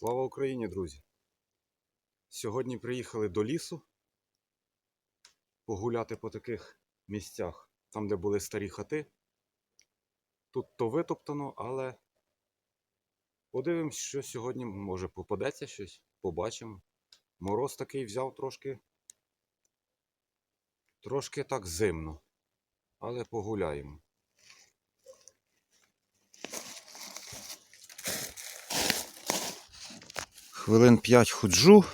Слава Україні, друзі! Сьогодні приїхали до лісу погуляти по таких місцях, там, де були старі хати. Тут то витоптано, але подивимось, що сьогодні може попадеться щось, побачимо. Мороз такий взяв трошки. Трошки так зимно, але погуляємо. Хвилин 5 ходжу.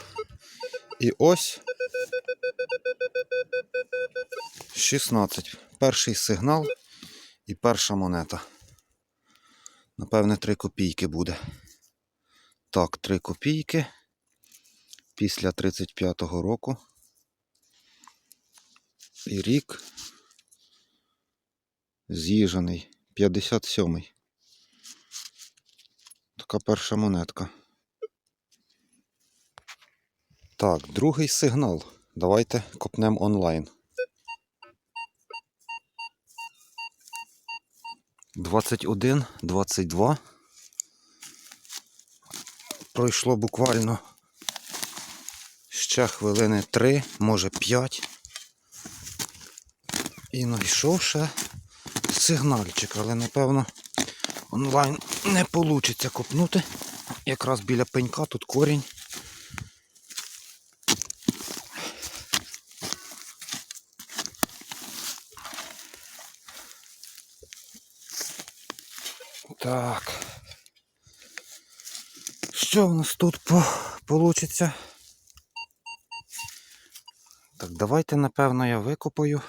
І ось 16. Перший сигнал і перша монета. Напевне, 3 копійки буде. Так, 3 копійки. Після 35-го року. І рік. З'їжений. 57-й. Така перша монетка. Так, другий сигнал. Давайте копнемо онлайн. 21, 22. Пройшло буквально ще хвилини 3, може 5. І знайшов ще сигнальчик, але напевно онлайн не вийде копнути. Якраз біля пенька тут корінь. Так. Що в нас тут по получиться? Так, давайте, напевно, я викопаю.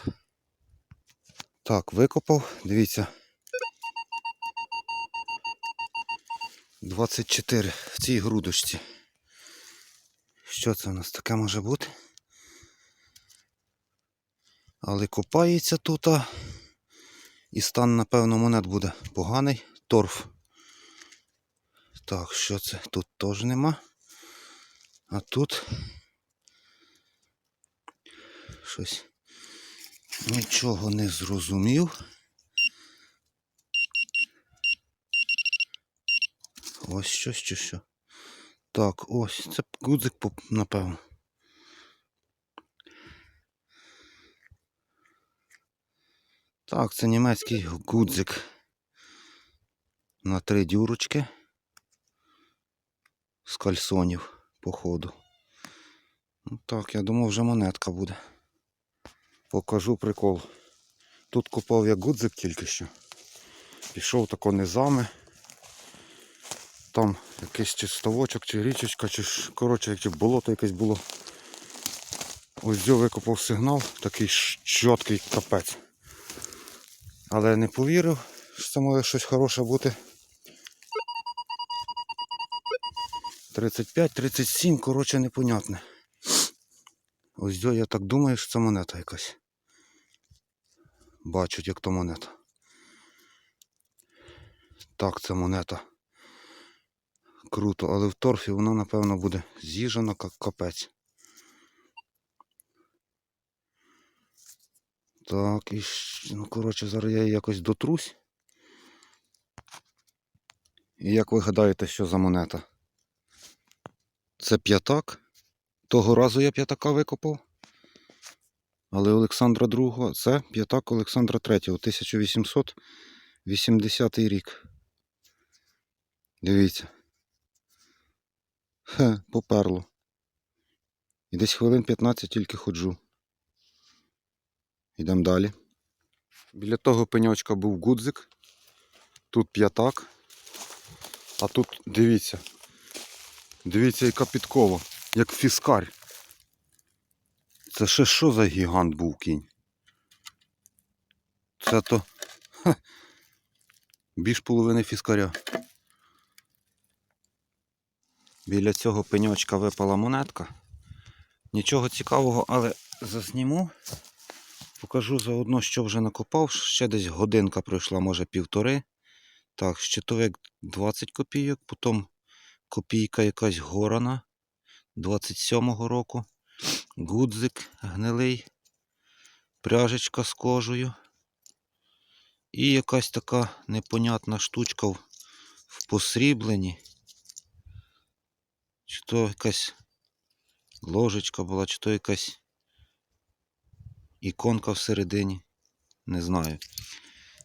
Так, викопав, дивіться. 24 в цій грудочці. Що це у нас таке може бути? Але копається тут. І стан, напевно, монет буде поганий. Торф. Так, що це? Тут теж нема. А тут щось нічого не зрозумів. Ось щось чи що. Так, ось, це гудзик, напевно. Так, це німецький гудзик на три дюрочки з кальсонів, походу. Ну так, я думав, вже монетка буде. Покажу прикол. Тут купав я гудзик тільки що. Пішов тако низами. Там якийсь чи ставочок, чи річечка, чи коротше, як чи болото якесь було. Ось я викопав сигнал, такий чіткий капець. Але не повірив, що це може щось хороше бути. 35, 37, коротше, непонятне. Ось я так думаю, що це монета якась. Бачать, як то монета. Так, це монета. Круто, але в торфі вона, напевно, буде з'їжена як капець. Так, і ну, коротше, зараз я її якось дотрусь. І як ви гадаєте, що за монета? Це п'ятак. Того разу я п'ятака викопав. Але Олександра II це п'ятак Олександра III, 1880 рік. Дивіться. Хе, поперло. І десь хвилин 15 тільки ходжу. Йдемо далі. Біля того пеньочка був гудзик. Тут п'ятак. А тут дивіться. Дивіться, яка підкова, як фіскар. Це ще що за гігант був кінь? Це то ха, більш половини фіскаря. Біля цього пеньочка випала монетка. Нічого цікавого, але засніму. Покажу заодно, що вже накопав. Ще десь годинка пройшла, може півтори. Так, щитовик 20 копійок, потім копійка якась горана 27-го року. Гудзик гнилий, пряжечка з кожею. І якась така непонятна штучка в, посрібленні. Чи то якась ложечка була, чи то якась іконка всередині. Не знаю.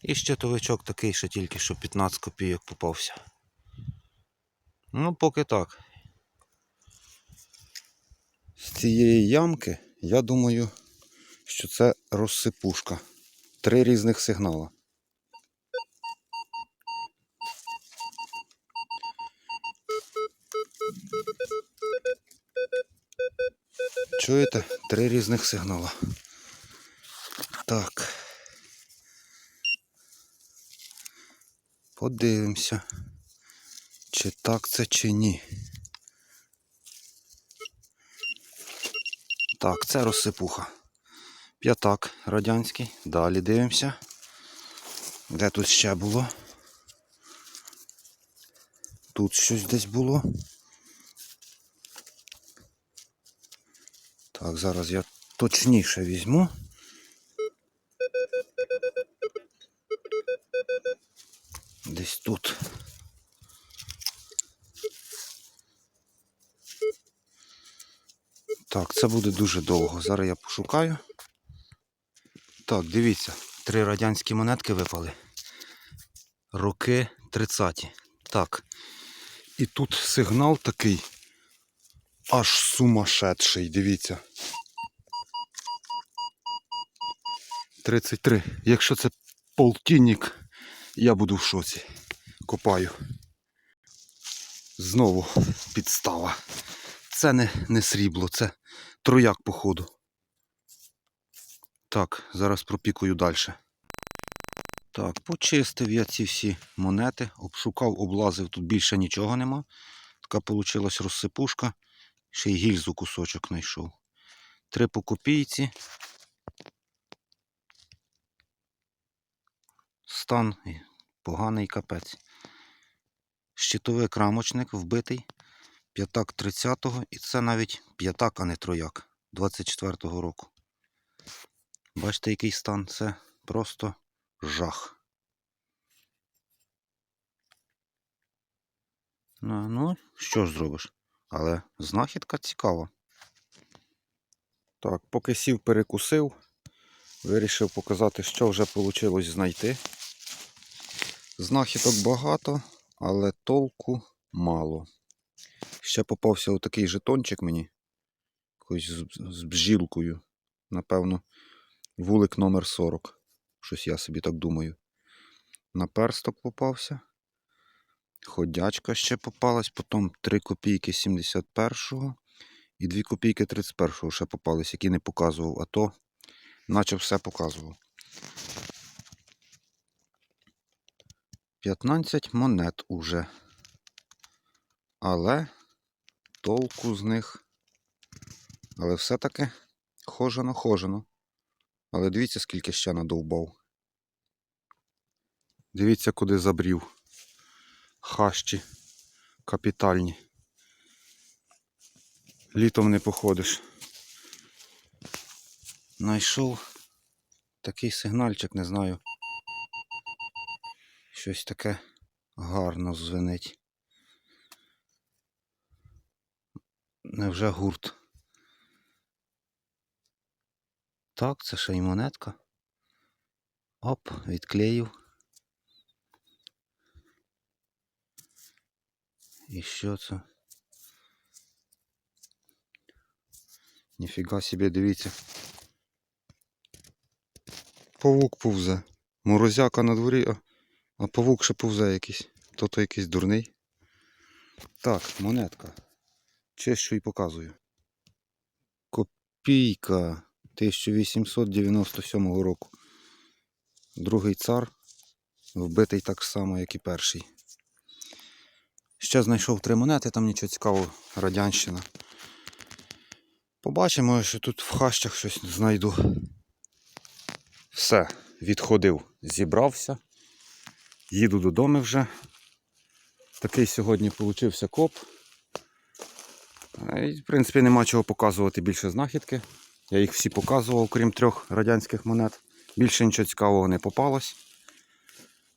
І щитовичок такий, що тільки що 15 копійок попався. Ну, поки так. З цієї ямки, я думаю, що це розсипушка. Три різних сигнала. Чуєте? Три різних сигнала. Так. Подивимося, чи так це, чи ні. Так, це розсипуха. П'ятак радянський. Далі дивимося. Де тут ще було? Тут щось десь було. Так, зараз я точніше візьму. Так, це буде дуже довго. Зараз я пошукаю. Так, дивіться, три радянські монетки випали. Роки 30. Так. І тут сигнал такий аж сумасшедший, дивіться. 33. Якщо це полтинник, я буду в шоці. Копаю. Знову підстава. Це не, не срібло, це трояк, походу. Так, зараз пропікую далі. Так, почистив я ці всі монети, обшукав, облазив, тут більше нічого нема. Така вийшла розсипушка. Ще й гільзу кусочок знайшов. Три по копійці. Стан поганий капець. Щитовий рамочник вбитий. П'ятак 30-го. І це навіть п'ятак, а не трояк 24-го року. Бачите, який стан? Це просто жах. Ну, ну що ж зробиш? Але знахідка цікава. Так, поки сів перекусив, вирішив показати, що вже вийшло знайти. Знахідок багато, але толку мало. Ще попався отакий жетончик мені. Якось з, з бжілкою. Напевно, вулик номер 40. Щось я собі так думаю. Наперсток попався. Ходячка ще попалась, потім 3 копійки 71-го і 2 копійки 31-го ще попались, які не показував, а то наче все показував. 15 монет уже. Але толку з них. Але все-таки хожено, хожено. Але дивіться, скільки ще надовбав. Дивіться, куди забрів. Хащі капітальні. Літом не походиш. Найшов такий сигнальчик, не знаю. Щось таке гарно звенить. Невже гурт? Так, це ще й монетка. Оп, відклеїв. І що це? Ніфіга собі, дивіться. Павук повзе. Морозяка на дворі, а, а павук ще повзе якийсь. То-то якийсь дурний. Так, монетка. Чещо і показую. Копійка 1897 року. Другий цар. Вбитий так само, як і перший. Ще знайшов три монети, там нічого цікавого, радянщина. Побачимо, що тут в хащах щось знайду. Все, відходив, зібрався. Їду додому вже. Такий сьогодні получився коп. І, в принципі, нема чого показувати більше знахідки. Я їх всі показував, крім трьох радянських монет. Більше нічого цікавого не попалось.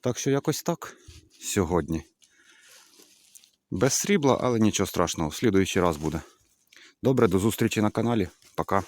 Так що якось так сьогодні. Без срібла, але нічого страшного. В слідуючий раз буде. Добре, до зустрічі на каналі. Пока.